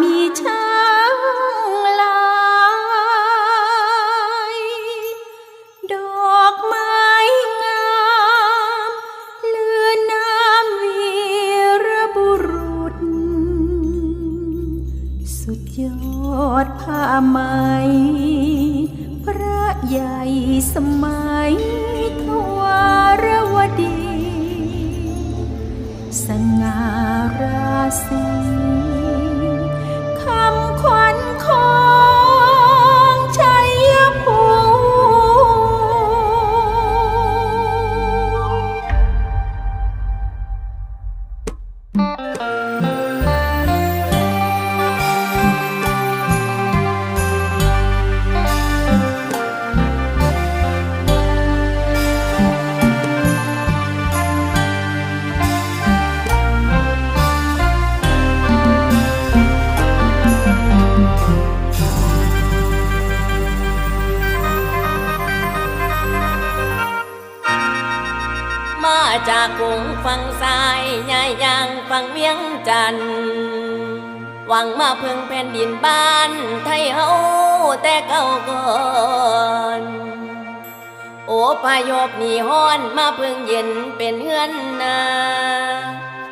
มีช่างลายดอกไม้งามเลือน้ำวีรบุรุษ สุดยอดผ้าไหม พระใหญ่สมัย จากกรุงฝั่งซ้ายยายยางฝั่งเวียงจันทน์หวังมาพึ่งแผ่นดินบ้านไทยเฮาแต่เก่าก่อนโอ้พายบหนีฮ้อนมาพึ่งเย็นเป็นเฮือนนา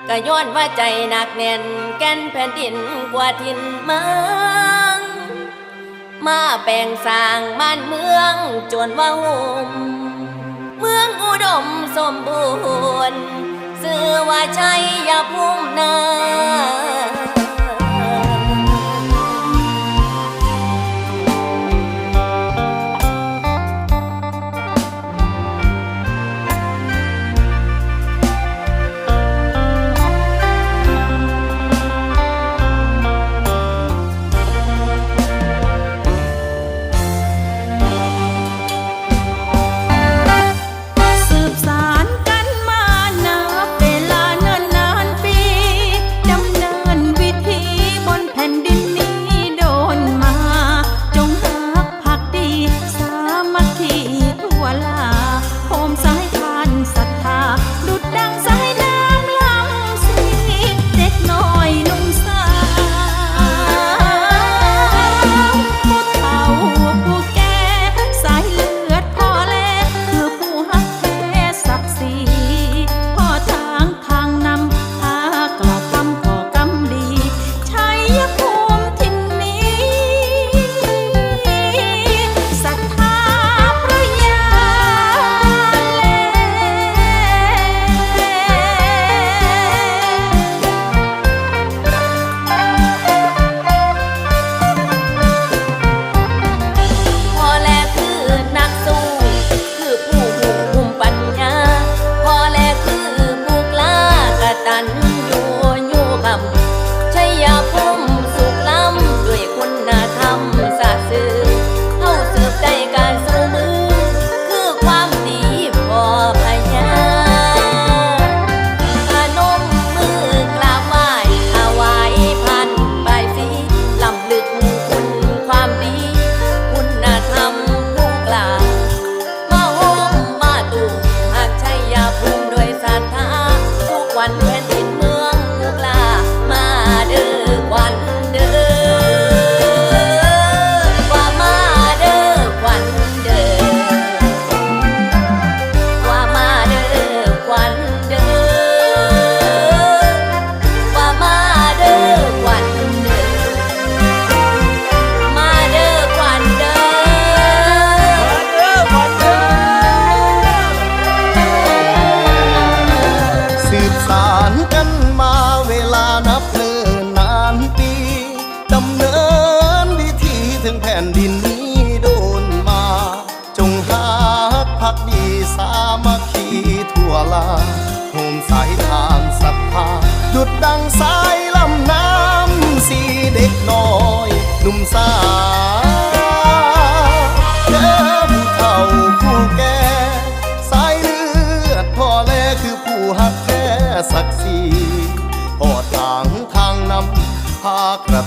ก็ย้อนว่าใจหนักแน่นแก่นแผ่นดินกว่าทินเมืองมาแปลงสร้างบ้านเมืองจนว่าหุ่มเมืองอุดมสมบูรณ์ ว่าชัยยภูมินา ถึงแผ่นดินนี้โดนมา จงหักพักดีสามัคคีทั่วลาโฮมสายทางสัพพาดุดดังสายลำน้ำสีเด็กน้อยหนุ่มสาวเดิมเข่าผู้แกสายเลือดพ่อแลคือผู้หักแท้ศักดิ์ศรีพอทางทางนำพากระ